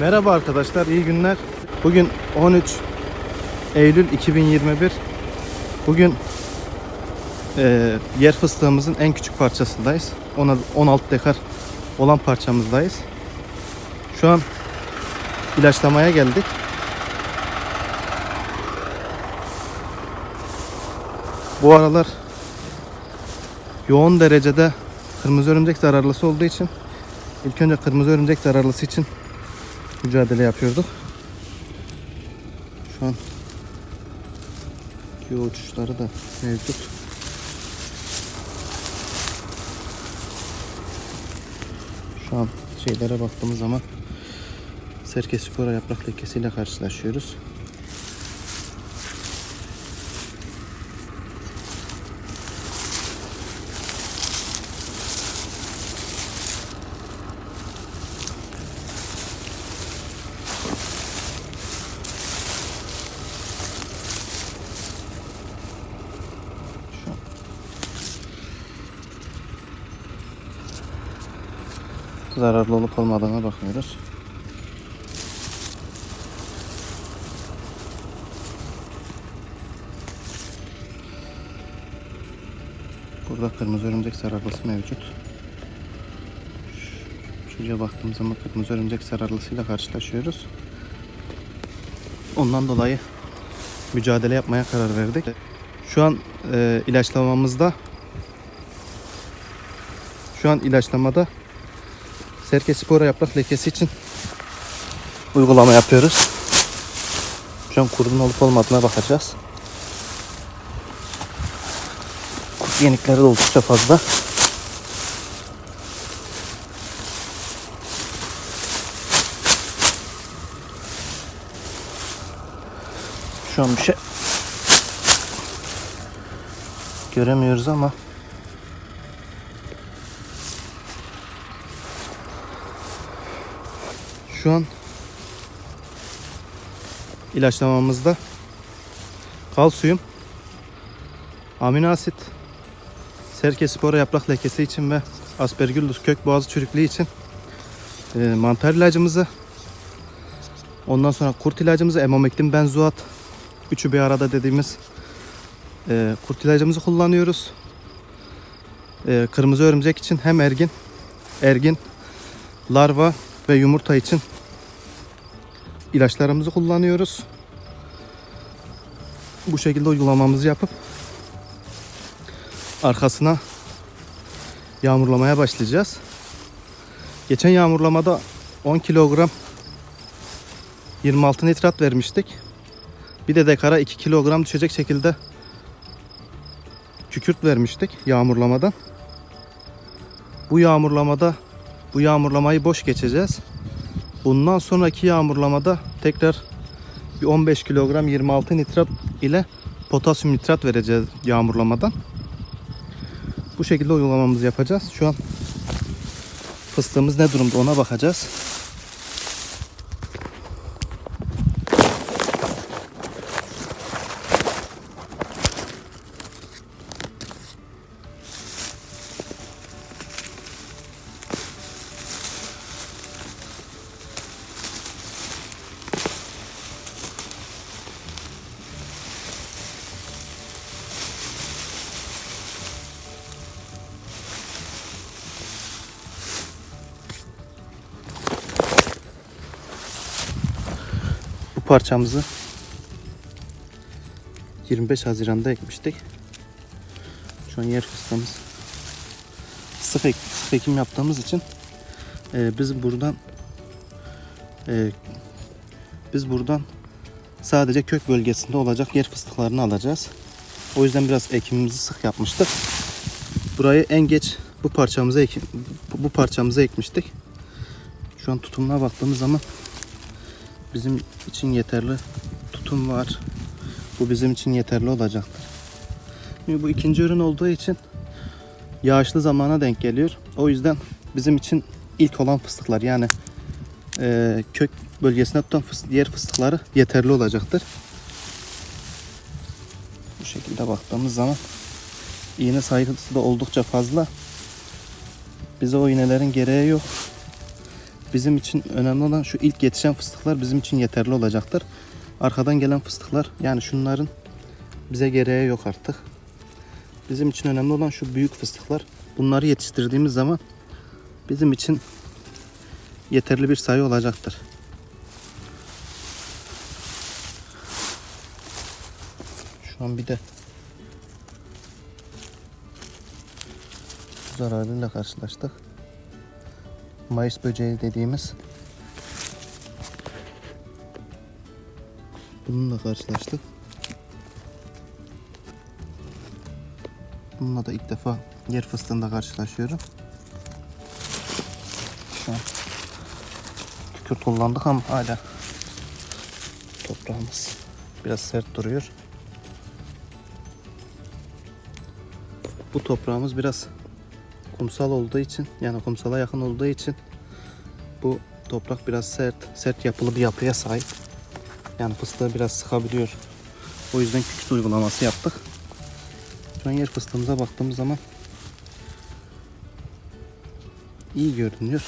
Merhaba arkadaşlar, iyi günler. Bugün 13 Eylül 2021. Bugün eee, yer fıstığımızın en küçük parçasındayız. Ona 16 dekar olan parçamızdayız. Şu an ilaçlamaya geldik. Bu aralar yoğun derecede kırmızı örümcek zararlısı olduğu için ilk önce kırmızı örümcek zararlısı için mücadele yapıyorduk. Şu an yo uçuşları da mevcut. Şu an şeylere baktığımız zaman Serkespora yaprak lekesiyle karşılaşıyoruz. Zararlı olup olmadığına bakıyoruz. Burada kırmızı örümcek zararlısı mevcut. Şuraya baktığımız zaman kırmızı örümcek zararlısıyla karşılaşıyoruz. Ondan dolayı mücadele yapmaya karar verdik. Şu an e, ilaçlamamızda şu an ilaçlamada serke spora yaprak lekesi için uygulama yapıyoruz. Şu an kurdun olup olmadığına bakacağız. Kurt yenikleri de oldukça fazla. Şu an bir şey göremiyoruz ama şu an. İlaçlamamızda. Kalsiyum, amino asit, serkespora yaprak lekesi için ve aspergillus kök boğazı çürüklüğü için e, mantar ilacımızı ondan sonra kurt ilacımızı emomektin benzoat üçü bir arada dediğimiz e, kurt ilacımızı kullanıyoruz. E, kırmızı örümcek için hem ergin, ergin, larva ve yumurta için ilaçlarımızı kullanıyoruz. Bu şekilde uygulamamızı yapıp arkasına yağmurlamaya başlayacağız. Geçen yağmurlamada 10 kilogram 26 nitrat vermiştik. Bir de dekara 2 kilogram düşecek şekilde kükürt vermiştik yağmurlamadan. Bu yağmurlamada bu yağmurlamayı boş geçeceğiz. Bundan sonraki yağmurlamada tekrar bir 15 kilogram 26 nitrat ile potasyum nitrat vereceğiz yağmurlamadan. Bu şekilde uygulamamızı yapacağız. Şu an fıstığımız ne durumda ona bakacağız. Parçamızı 25 Haziran'da ekmiştik. Şu an yer fıstığımız sık, ek, sık ekim yaptığımız için e, biz buradan e, biz buradan sadece kök bölgesinde olacak yer fıstıklarını alacağız. O yüzden biraz ekimimizi sık yapmıştık. Burayı en geç bu parçamıza ek, bu, parçamıza ekmiştik. Şu an tutumuna baktığımız zaman bizim için yeterli tutum var. Bu bizim için yeterli olacaktır. Şimdi bu ikinci ürün olduğu için yağışlı zamana denk geliyor. O yüzden bizim için ilk olan fıstıklar yani eee, kök bölgesine tutan fıs- diğer fıstıkları yeterli olacaktır. Bu şekilde baktığımız zaman iğne sayısı da oldukça fazla. Bize o iğnelerin gereği yok. Bizim için önemli olan şu ilk yetişen fıstıklar bizim için yeterli olacaktır. Arkadan gelen fıstıklar yani şunların bize gereği yok artık. Bizim için önemli olan şu büyük fıstıklar. Bunları yetiştirdiğimiz zaman bizim için yeterli bir sayı olacaktır. Şu an bir de zararıyla karşılaştık. Mayıs böceği dediğimiz bununla karşılaştık. Bununla da ilk defa yer fıstığında karşılaşıyorum. Şu an kükürt kullandık ama hala toprağımız biraz sert duruyor. Bu toprağımız biraz kumsal olduğu için yani kumsala yakın olduğu için bu toprak biraz sert, sert yapılı bir yapıya sahip. Yani fıstığı biraz sıkabiliyor. O yüzden kükürt uygulaması yaptık. Şu an yer fıstığımıza baktığımız zaman iyi görünüyor.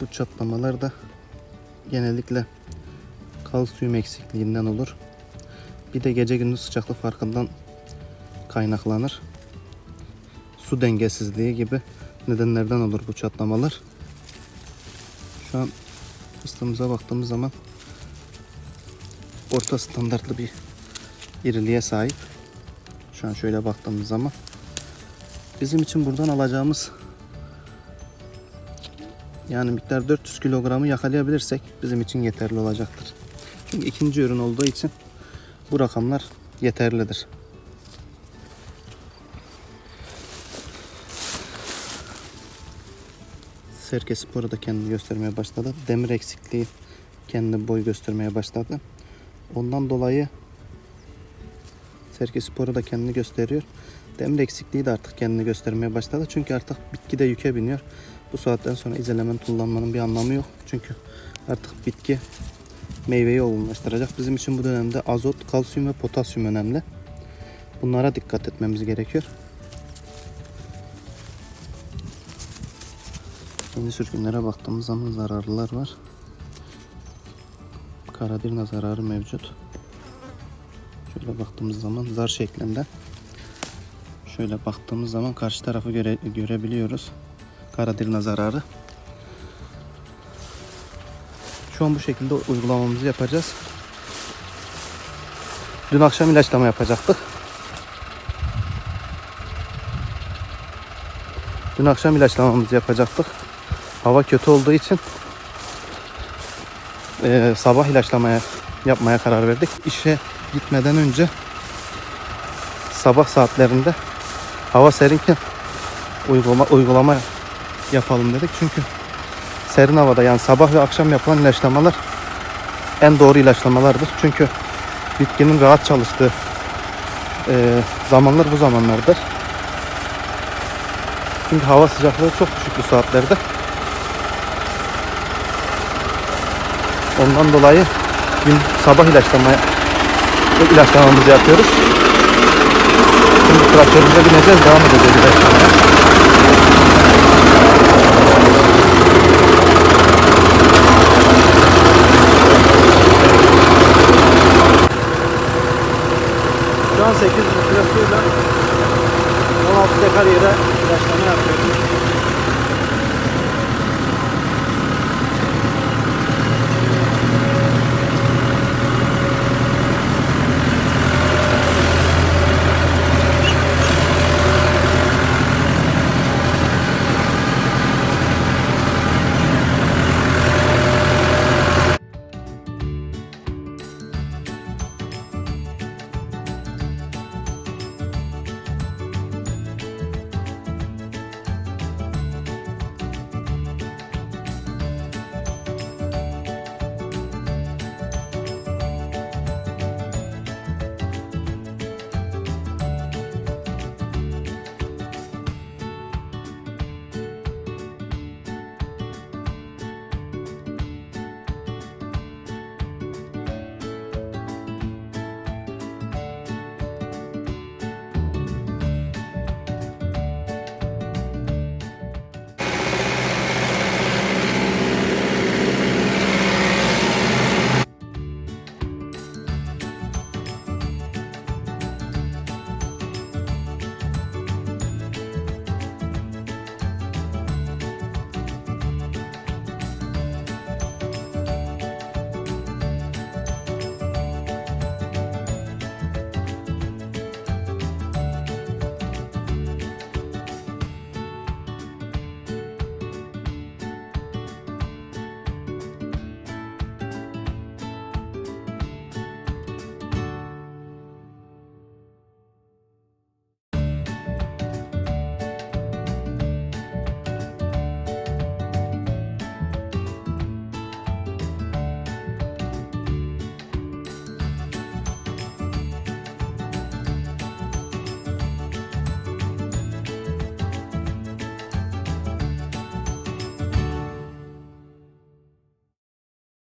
Bu çatlamalar da genellikle kalsiyum eksikliğinden olur. Bir de gece gündüz sıcaklık farkından kaynaklanır. Su dengesizliği gibi nedenlerden olur bu çatlamalar. Şu an fıstığımıza baktığımız zaman orta standartlı bir iriliğe sahip. Şu an şöyle baktığımız zaman bizim için buradan alacağımız yani miktar 400 kilogramı yakalayabilirsek bizim için yeterli olacaktır. Çünkü ikinci ürün olduğu için bu rakamlar yeterlidir. Serke sporu da kendini göstermeye başladı. Demir eksikliği kendine boy göstermeye başladı. Ondan dolayı Serke sporu da kendini gösteriyor. Demir eksikliği de artık kendini göstermeye başladı. Çünkü artık bitki de yüke biniyor. Bu saatten sonra izolement kullanmanın bir anlamı yok. Çünkü artık bitki meyveyi olgunlaştıracak. Bizim için bu dönemde azot, kalsiyum ve potasyum önemli. Bunlara dikkat etmemiz gerekiyor. Yeni sürgünlere baktığımız zaman zararlılar var. Karadirna zararı mevcut. Şöyle baktığımız zaman zar şeklinde. Şöyle baktığımız zaman karşı tarafı göre, görebiliyoruz. Karadirna zararı. Şu an bu şekilde uygulamamızı yapacağız. Dün akşam ilaçlama yapacaktık. Dün akşam ilaçlamamızı yapacaktık. Hava kötü olduğu için eee, sabah ilaçlamaya yapmaya karar verdik. İşe gitmeden önce sabah saatlerinde hava serinken uygulama, uygulama yapalım dedik. Çünkü serin havada yani sabah ve akşam yapılan ilaçlamalar en doğru ilaçlamalardır. Çünkü bitkinin rahat çalıştığı eee, zamanlar bu zamanlardır. Çünkü hava sıcaklığı çok düşük bu saatlerde. Ondan dolayı gün sabah ilaçlamaya ilaçlamamızı yapıyoruz. Şimdi traktörümüze bineceğiz, devam edeceğiz ilaçlamaya. Şu an 8 litre suyla 16 dekar yere ilaçlama yapıyorum.